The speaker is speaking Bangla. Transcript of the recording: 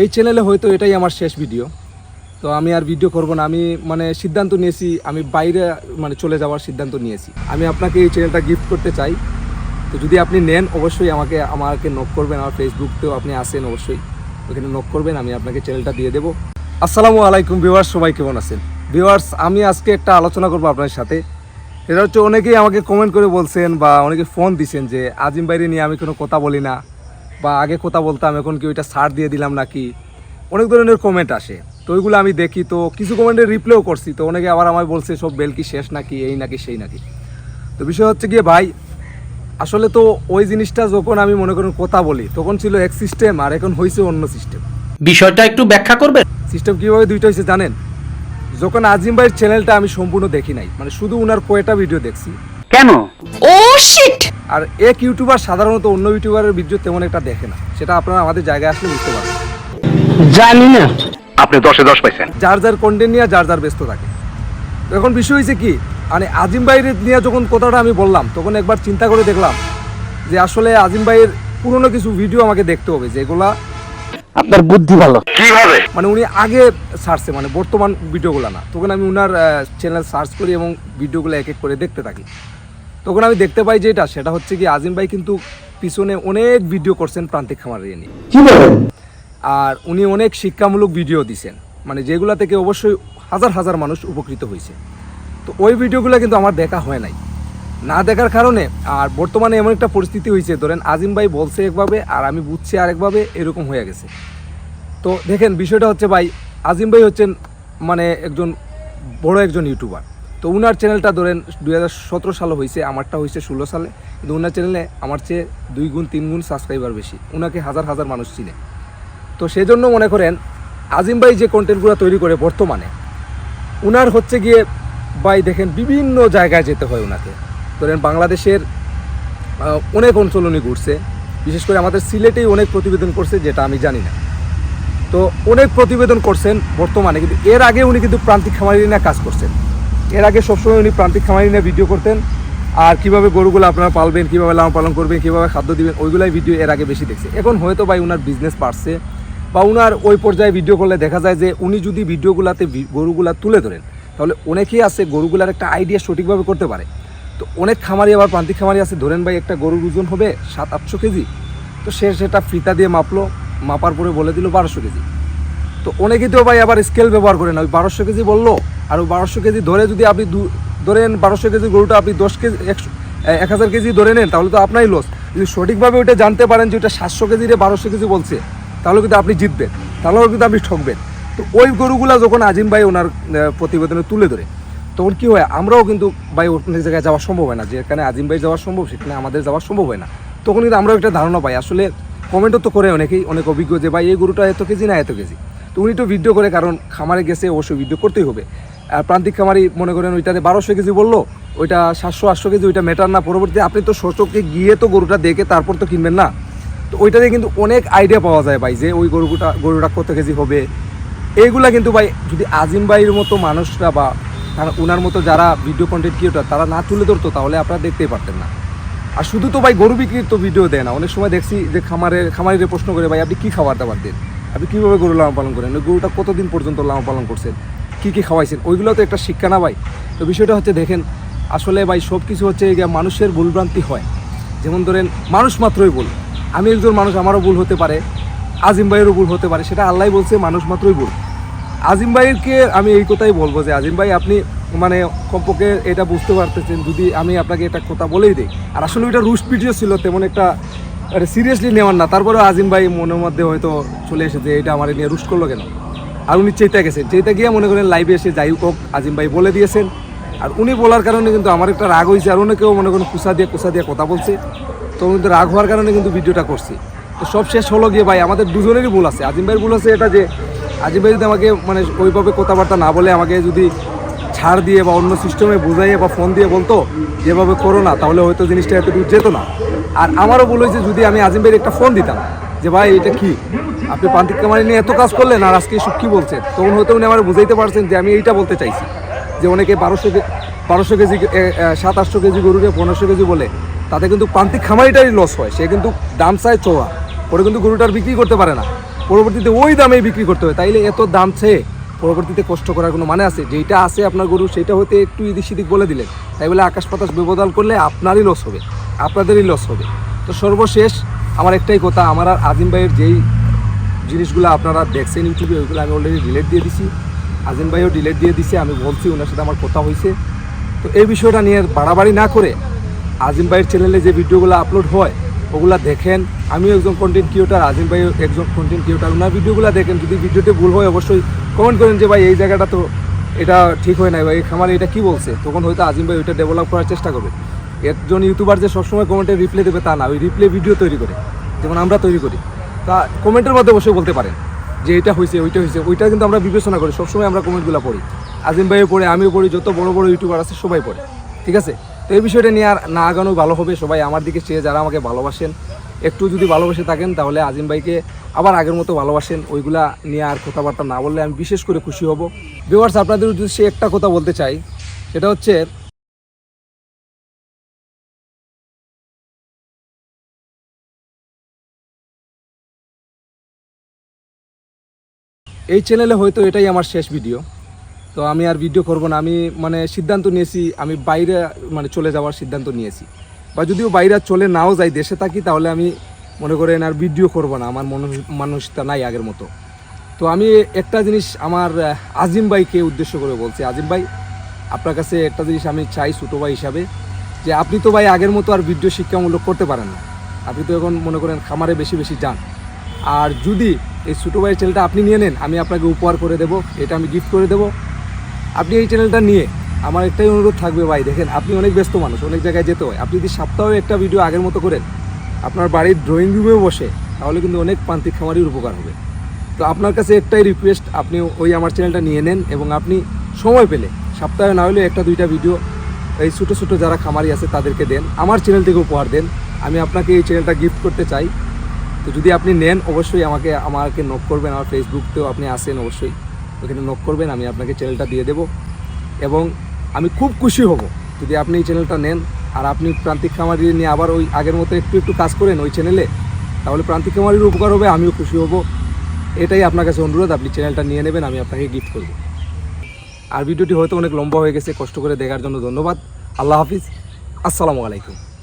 এই চ্যানেলে হয়তো এটাই আমার শেষ ভিডিও তো আমি আর ভিডিও করব না, আমি মানে সিদ্ধান্ত নিয়েছি, আমি বাইরে মানে চলে যাওয়ার সিদ্ধান্ত নিয়েছি। আমি আপনাকে এই চ্যানেলটা গিফট করতে চাই। তো যদি আপনি নেন, অবশ্যই আমাকে আমাকে নক করবেন, আমার ফেসবুকতেও আপনি আসেন অবশ্যই। ওখানে নক করবেন, আমি আপনাকে চ্যানেলটা দিয়ে দেবো। আসসালামু আলাইকুম ভিউয়ার্স সবাই কেমন আছেন? ভিউয়ার্স আমি আজকে একটা আলোচনা করব আপনার সাথে। এটা হচ্ছে, অনেকেই আমাকে কমেন্ট করে বলছেন বা অনেকে ফোন দিছেন যে, আজিম বাইরে নিয়ে আমি কোনো কথা বলি না। বা আগে কথা বলতাম এখন কি ওইটা সার দিয়ে দিলাম নাকি? অনেক ধরনের কমেন্ট আসে। তো ওইগুলো আমি দেখি তো কিছু কমেন্টের রিপ্লাইও করছি। তো অনেকে আবার আমায় বলছে সব বেলকি শেষ নাকি? এই নাকি সেই নাকি? তো বিষয় হচ্ছে গিয়ে ভাই আসলে তো ওই জিনিসটা যখন আমি মনে করুন কথা বলি তখন ছিল এক সিস্টেম আর এখন হয়েছে অন্য সিস্টেম বিষয়টা একটু ব্যাখ্যা করবেন? সিস্টেম কীভাবে দুইটা হয়েছে জানেন? যখন আজিম ভাইয়ের চ্যানেলটা আমি সম্পূর্ণ দেখি নাই মানে শুধু উনার কয়টা ভিডিও দেখছি। কেন? Oh shit! আর এক ইউটিউবার সাধারণত অন্য ইউটিউবারের ভিডিও তেমন একটা দেখে না। সেটা আপনারা আমাদের জায়গায় আসলে বুঝতে পারবেন। জানি না। আপনি দশে দশ পাইছেন। যার যার কন্টেন্ট নিয়ে যার যার ব্যস্ত থাকে। এখন বিষয় হয়েছে কি মানে আজিম ভাইয়ের নিয়ে যখন কথাটা আমি বললাম তখন একবার চিন্তা করে দেখলাম যে আসলে আজিম ভাইয়ের পুরনো কিছু ভিডিও আমাকে দেখতে হবে যেগুলা আপনার বুদ্ধি ভালো। কীভাবে? মানে উনি আগে সার্চে মানে বর্তমান ভিডিওগুলো না। তখন আমি উনার চ্যানেল সার্চ করি এবং ভিডিওগুলো এক এক করে দেখতে থাকি। তখন আমি দেখতে পাই যেটা সেটা হচ্ছে কি আজিম ভাই কিন্তু পিছনে অনেক ভিডিও করছেন প্রান্তিক খামার নিয়ে। আর উনি অনেক শিক্ষামূলক ভিডিও দিছেন। মানে যেগুলো থেকে অবশ্যই হাজার হাজার মানুষ উপকৃত হয়েছে। তো ওই ভিডিওগুলো কিন্তু আমার দেখা হয় নাই। না দেখার কারণে আর বর্তমানে এমন একটা পরিস্থিতি হয়েছে ধরেন আজিম ভাই বলছে একভাবে আর আমি বুঝছি আরেকভাবে এরকম হয়ে গেছে। তো দেখেন বিষয়টা হচ্ছে ভাই আজিম ভাই হচ্ছেন মানে একজন বড় একজন ইউটিউবার তো উনার চ্যানেলটা ধরেন দুই হাজার সতেরো সালে হয়েছে আমারটা হয়েছে ষোলো সালে। কিন্তু উনার চ্যানেলে আমার চেয়ে দুই গুণ, তিন গুণ সাবস্ক্রাইবার বেশি। উনাকে হাজার হাজার মানুষ চিনে। তো সেই জন্য মনে করেন, আজিম ভাই যে কন্টেন্টগুলো তৈরি করে বর্তমানে, উনার হচ্ছে গিয়ে ভাই দেখেন বিভিন্ন জায়গায় যেতে হয় ওনাকে ধরেন বাংলাদেশের অনেক অঞ্চল উনি ঘুরছে। বিশেষ করে আমাদের সিলেটেই অনেক প্রতিবেদন করছে, যেটা আমি জানি না। তো অনেক প্রতিবেদন করছেন বর্তমানে, কিন্তু এর আগে উনি কিন্তু প্রান্তিক খামারি নিয়ে কাজ করছেন। এর আগে সবসময় উনি প্রান্তিক খামারি নিয়ে ভিডিও করতেন। আর কীভাবে গরুগুলো আপনারা পালবেন, কীভাবে লালন পালন করবেন, কীভাবে খাদ্য দিবেন, ওইগুলাই ভিডিও এর আগে বেশি দেখছে। এখন হয়তো ভাই উনার বিজনেস বাড়ছে বা উনার ওই পর্যায়ে ভিডিও করলে দেখা যায় যে উনি যদি ভিডিওগুলাতে গরুগুলা তুলে ধরেন, তাহলে অনেকেই আছে গরুগুলার একটা আইডিয়া সঠিকভাবে করতে পারে। তো অনেক খামারি আবার প্রান্তিক খামারি আছে, ধরেন ভাই একটা গরুর ওজন হবে সাত, আটশো কেজি। তো সে সেটা ফিতা দিয়ে মাপলো, মাপার পরে বলে দিল বারোশো কেজি। তো অনেকেই তো ভাই আবার স্কেল ব্যবহার করেন ওই বারোশো কেজি বলল আর বারোশো কেজি ধরে যদি আপনি দু- ধরেন বারোশো কেজি গরুটা আপনি দশ কেজি, একশো এক হাজার কেজি ধরে নেন, তাহলে তো আপনারই লস যদি সঠিকভাবে ওইটা জানতে পারেন যে ওটা সাতশো কেজি রে বারোশো কেজি বলছে, তাহলে কিন্তু আপনি জিতবেন, তাহলেও কিন্তু আপনি ঠকবেন। তো ওই গরুগুলা যখন আজিম ভাই ওনার প্রতিবেদনে তুলে ধরে, তখন কী হয়, আমরাও কিন্তু ভাই অনেক জায়গায় যাওয়া সম্ভব হয় না যেখানে আজিম ভাই যাওয়া সম্ভব, সেখানে আমাদের যাওয়া সম্ভব হয় না। তখন কিন্তু আমরাও একটা ধারণা পাই, আসলে কমেন্টও তো করে অনেকেই, অনেক অভিজ্ঞ যে ভাই, এই গরুটা এত কেজি না এত কেজি। তো উনি তো ভিডিও করে, কারণ খামারে গেছে, অবশ্যই ভিডিও করতেই হবে। প্রান্তিক খামারি মনে করেন ওইটাতে বারোশো কেজি বলল, ওইটা সাতশো, আটশো কেজি, ওইটা মেটার না। পরবর্তী আপনি তো সচকে গিয়ে তো গরুটা দেখে তারপর তো কিনবেন না। তো ওইটাতে কিন্তু অনেক আইডিয়া পাওয়া যায় ভাই, যে ওই গরুটা গরুটা কত কেজি হবে। এইগুলা কিন্তু ভাই, যদি আজিম ভাইয়ের মতো মানুষরা বা ওনার মতো যারা ভিডিও কন্টেন্ট ক্রিয়েটার তারা না তুলে ধরতো, তাহলে আপনারা দেখতেই পারতেন না। আর শুধু তো ভাই গরু বিক্রির তো ভিডিও দেয় না। অনেক সময় দেখছি যে খামারের খামারিরে প্রশ্ন করে, ভাই, আপনি কী খাবার দাবার দেন? আপনি কীভাবে গরু লালন পালন করেন? ওই গরুটা কতদিন পর্যন্ত লালন পালন করছেন? কী কী খাওয়াইছেন? ওইগুলো তো একটা শিক্ষা না ভাই। তো বিষয়টা হচ্ছে দেখেন, আসলে ভাই সব কিছু হচ্ছে মানুষের ভুলভ্রান্তি হয়। যেমন ধরেন, মানুষ মাত্রই ভুল। আমি একজন মানুষ, আমারও ভুল হতে পারে। আজিম ভাইয়েরও ভুল হতে পারে। সেটা আল্লাহ বলছে, মানুষ মাত্রই ভুল। আজিম ভাইকে আমি এই কথাই বলব যে, আজিম ভাই আপনি মানে কমপক্ষে এটা বুঝতে পারতেছেন, যদি আমি আপনাকে এটা কথা বলেই দিই। আর আসলে ওইটা রুশ ভিডিও ছিল, তেমন একটা সিরিয়াসলি নেওয়ার না। তারপরেও আজিম ভাই মনের মধ্যে হয়তো চলে এসেছে, এটা আমার নিয়ে রুশ করল কেন? আর উনি চেতে গেছেন। চেতে গিয়ে মনে করেন লাইভে এসে যাই হোক, আজিম ভাই বলে দিয়েছেন। আর উনি বলার কারণে কিন্তু আমার একটা রাগ হয়েছে আর অনেকেও মনে করেন কুসা দিয়ে কুসা দিয়ে কথা বলছে। তো কিন্তু রাগ হওয়ার কারণে কিন্তু ভিডিওটা করছি। তো সব শেষ হলো গিয়ে ভাই, আমাদের দুজনেরই ভুল আছে। আজিম ভাইয়ের ভুল আছে এটা যে, আজিম ভাই যদি আমাকে মানে ওইভাবে কথাবার্তা না বলে আমাকে যদি ছাড় দিয়ে বা অন্য সিস্টেমে বোঝাইয়ে বা ফোন দিয়ে বলতো, যেভাবে করো না, তাহলে হয়তো জিনিসটা এত দূর যেত না। আর আমারও ভুল হয়েছে যদি আমি আজিম ভাইয়ের একটা ফোন দিতাম। যে ভাই, এটা কি? আপনি প্রান্তিক কামারি নিয়ে এত কাজ করলেন আর আজকে এসব কী বলছেন? তখন হয়তো উনি আমার বুঝাইতে পারছেন যে আমি এইটা বলতে চাইছি। যে অনেকে বারোশো বারোশো কেজি সাত, আটশো কেজি গরুকে পনেরোশো কেজি বলে, তাতে কিন্তু প্রান্তিক খামারিটারই লস হয়। সে কিন্তু দাম চায় চোয়া পরে কিন্তু গরুটার বিক্রি করতে পারে না। পরবর্তীতে ওই দামেই বিক্রি করতে হয় তাইলে এত দাম চেয়ে পরবর্তীতে কষ্ট করার কোনো মানে আছে? যেইটা আছে আপনার গরু, সেটা হতে একটু ইদিক সিদিক বলে দিলেন। তাই বলে আকাশ বাতাস ব্যবধান করলে আপনারই লস হবে। আপনাদেরই লস হবে। তো সর্বশেষ আমার একটাই কথা, আমার আর আজিম ভাইয়ের যেই জিনিসগুলো আপনারা দেখছেন ইউটিউবে, ওইগুলো আমি অলরেডি ডিলেট দিয়ে দিছি। আজিম ভাইও ডিলেট দিয়ে দিছে, আমি বলছি ওনার সাথে আমার কথা হয়েছে তো এই বিষয়টা নিয়ে বাড়াবাড়ি না করে আজিম ভাইয়ের চ্যানেলে যে ভিডিওগুলো আপলোড হয়, ওগুলা দেখেন। আমিও একজন কন্টেন্ট ক্রিয়েটার আজিম ভাইও একজন কন্টেন্ট ক্রিয়েটার ওনার ভিডিওগুলো দেখেন, যদি ভিডিওতে ভুল হয় অবশ্যই কমেন্ট করেন যে, ভাই, এই জায়গাটা তো এটা ঠিক হয় নাই, ভাই, এই খামারে এটা কি বলছে? তখন হয়তো আজিম ভাই ওইটা ডেভেলপ করার চেষ্টা করবে। একজন ইউটিউবার যে সবসময় কমেন্টে রিপ্লে দেবে তা না, ওই রিপ্লে ভিডিও তৈরি করে, যেমন আমরা তৈরি করি। তা কমেন্টের মধ্যে অবশ্যই বলতে পারেন যে এটা হয়েছে, ওইটা হয়েছে, ওইটা কিন্তু আমরা বিবেচনা করি, সবসময় আমরা কমেন্টগুলো পড়ি। আজিম ভাইও পড়ে, আমিও পড়ি, যত বড় বড় ইউটিউবার আছে সবাই পড়ে, ঠিক আছে? তো এই বিষয়টা নিয়ে আর না আগানো ভালো হবে, সবাই আমার দিকে চেয়ে যারা আমাকে ভালোবাসেন, একটু যদি ভালোবেসে থাকেন তাহলে আজিম ভাইকে আবার আগের মতো ভালোবাসেন, ওইগুলা নিয়ে আর কথাবার্তা না বললে আমি বিশেষ করে খুশি হব। ভিউয়ার্স আপনাদের উদ্দেশ্যে একটা কথা বলতে চাই, সেটা হচ্ছে এই চ্যানেলে হয়তো এটাই আমার শেষ ভিডিও তো আমি আর ভিডিও করব না, আমি মানে সিদ্ধান্ত নিয়েছি, আমি বাইরে মানে চলে যাওয়ার সিদ্ধান্ত নিয়েছি। বা যদিও বাইরে চলে নাও যাই দেশে থাকি, তাহলে আমি মনে করেন আর ভিডিও করব না, আমার মনো- মানসিকতা নাই আগের মতো। তো আমি একটা জিনিস আমার আজিম ভাইকে উদ্দেশ্য করে বলছি। আজিম ভাই, আপনার কাছে একটা জিনিস আমি চাই ছোটো ভাই হিসাবে, যে আপনি তো ভাই আগের মতো আর ভিডিও শিক্ষামূলক করতে পারেন না। আপনি তো এখন মনে করেন খামারে বেশি বেশি যান। আর যদি এই ছোটো ভাইয়ের চ্যানেলটা আপনি নিয়ে নেন, আমি আপনাকে উপহার করে দেবো, এটা আমি গিফট করে দেবো। আপনি এই চ্যানেলটা নিয়ে আমার একটাই অনুরোধ থাকবে ভাই, দেখেন, আপনি অনেক ব্যস্ত মানুষ, অনেক জায়গায় যেতে হয়। আপনি যদি সপ্তাহে একটা ভিডিও আগের মতো করেন, আপনার বাড়ির ড্রয়িং রুমেও বসে, তাহলে কিন্তু অনেক প্রান্তিক খামারির উপকার হবে। তো আপনার কাছে একটাই রিকোয়েস্ট আপনি ওই আমার চ্যানেলটা নিয়ে নেন এবং আপনি সময় পেলে, সপ্তাহে না হলে একটা দুইটা ভিডিও এই ছোটো ছোটো যারা খামারি আছে তাদেরকে দেন, আমার চ্যানেল থেকে উপহার দেন। আমি আপনাকে এই চ্যানেলটা গিফট করতে চাই। তো যদি আপনি নেন, অবশ্যই আমাকে আমাকে নক করবেন আমার ফেসবুকতেও আপনি আসেন অবশ্যই। ওখানে নক করবেন, আমি আপনাকে চ্যানেলটা দিয়ে দেবো। এবং আমি খুব খুশি হব যদি আপনি এই চ্যানেলটা নেন। আর আপনি প্রান্তিক খামারি নিয়ে আবার ওই আগের মতো একটু একটু কাজ করেন ওই চ্যানেলে তাহলে প্রান্তিক খামারির উপকার হবে, আমিও খুশি হব। এটাই আপনার কাছে অনুরোধ, আপনি চ্যানেলটা নিয়ে নেবেন, আমি আপনাকে গিফট করব। আর ভিডিওটি হয়তো অনেক লম্বা হয়ে গেছে, কষ্ট করে দেখার জন্য ধন্যবাদ। আল্লাহ হাফিজ। আসসালামু আলাইকুম।